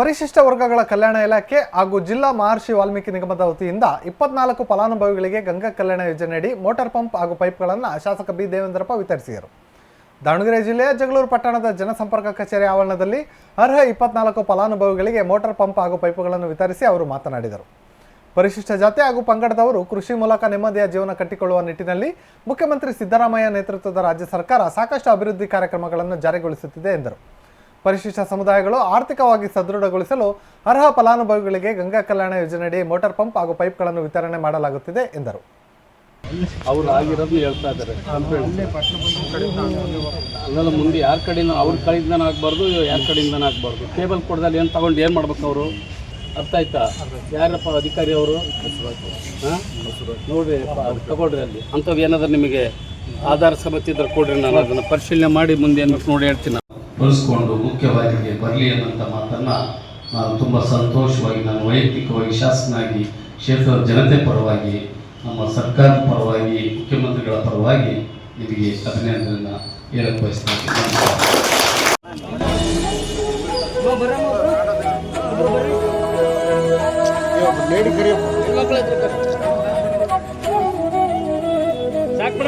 ಪರಿಶಿಷ್ಟ ವರ್ಗಗಳ ಕಲ್ಯಾಣ ಇಲಾಖೆ ಹಾಗೂ ಜಿಲ್ಲಾ ಮಹರ್ಷಿ ವಾಲ್ಮೀಕಿ ನಿಗಮದ ವತಿಯಿಂದ ಇಪ್ಪತ್ನಾಲ್ಕು ಫಲಾನುಭವಿಗಳಿಗೆ ಗಂಗಾ ಕಲ್ಯಾಣ ಯೋಜನೆಯಡಿ ಮೋಟಾರ್ ಪಂಪ್ ಹಾಗೂ ಪೈಪ್ಗಳನ್ನು ಶಾಸಕ ಬಿ. ದೇವೇಂದ್ರಪ್ಪ ವಿತರಿಸಿದರು. ದಾವಣಗೆರೆ ಜಿಲ್ಲೆಯ ಜಗಳೂರು ಪಟ್ಟಣದ ಜನಸಂಪರ್ಕ ಕಚೇರಿ ಆವರಣದಲ್ಲಿ ಅರ್ಹ ಇಪ್ಪತ್ನಾಲ್ಕು ಫಲಾನುಭವಿಗಳಿಗೆ ಮೋಟಾರ್ ಪಂಪ್ ಹಾಗೂ ಪೈಪ್ಗಳನ್ನು ವಿತರಿಸಿ ಅವರು ಮಾತನಾಡಿದರು. ಪರಿಶಿಷ್ಟ ಜಾತಿ ಹಾಗೂ ಪಂಗಡದವರು ಕೃಷಿ ಮೂಲಕ ನೆಮ್ಮದಿಯ ಜೀವನ ಕಟ್ಟಿಕೊಳ್ಳುವ ನಿಟ್ಟಿನಲ್ಲಿ ಮುಖ್ಯಮಂತ್ರಿ ಸಿದ್ದರಾಮಯ್ಯ ನೇತೃತ್ವದ ರಾಜ್ಯ ಸರ್ಕಾರ ಸಾಕಷ್ಟು ಅಭಿವೃದ್ಧಿ ಕಾರ್ಯಕ್ರಮಗಳನ್ನು ಜಾರಿಗೊಳಿಸುತ್ತಿದೆ ಎಂದರು. ಪರಿಶಿಷ್ಟ ಸಮುದಾಯಗಳು ಆರ್ಥಿಕವಾಗಿ ಸದೃಢಗೊಳಿಸಲು ಅರ್ಹ ಫಲಾನುಭವಿಗಳಿಗೆ ಗಂಗಾ ಕಲ್ಯಾಣ ಯೋಜನೆಯಡಿ ಮೋಟಾರ್ ಪಂಪ್ ಹಾಗೂ ಪೈಪ್ಗಳನ್ನು ವಿತರಣೆ ಮಾಡಲಾಗುತ್ತಿದೆ, ಎಂದರು. ಅವ್ರು ಆಗಿರೋದು ಹೇಳ್ತಾ ಇದ್ದಾರೆ ಅಲ್ಲೆಲ್ಲ ಮುಂದೆ ಯಾರ ಕಡೆಯಿಂದ, ಅವ್ರ ಕಡೆಯಿಂದನೂ ಆಗಬಾರ್ದು, ಯಾರ ಕಡೆಯಿಂದನೂ ಆಗಬಾರ್ದು. ಕೇಬಲ್ ಕೊಡ್ದಲ್ಲಿ ಏನು ತಗೊಂಡು ಏನು ಮಾಡ್ಬೇಕು ಅವರು? ಅರ್ಥ ಆಯ್ತಾ? ಯಾರಪ್ಪ ಅಧಿಕಾರಿ ಅವರು? ನೋಡ್ರಿ ತಗೊಳ್ರಿ ಅಲ್ಲಿ. ಅಂಥವು ಏನಾದ್ರು ನಿಮಗೆ ಆಧಾರ ಸಮಿತಿ ಇದ್ರೆ ಕೊಡ್ರಿ, ನಾನು ಅದನ್ನು ಪರಿಶೀಲನೆ ಮಾಡಿ ಮುಂದೆ ಏನು ನೋಡಿ ಹೇಳ್ತೀನಿ. ಬಳಸ್ಕೊಂಡು ಮುಖ್ಯವಾಹಿನಿಗೆ ಬರಲಿ ಅನ್ನೋಂಥ ಮಾತನ್ನು ನಾನು ತುಂಬ ಸಂತೋಷವಾಗಿ, ನಾನು ವೈಯಕ್ತಿಕವಾಗಿ, ಶಾಸಕನಾಗಿ, ಕ್ಷೇತ್ರದ ಜನತೆ ಪರವಾಗಿ, ನಮ್ಮ ಸರ್ಕಾರದ ಪರವಾಗಿ, ಮುಖ್ಯಮಂತ್ರಿಗಳ ಪರವಾಗಿ ನಿಮಗೆ ಅಭಿನಂದನೆಯನ್ನು ಹೇಳಕ್ಕೆ ಬಯಸ್ತೀನಿ. ಸಾಕು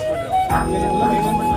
Gracias.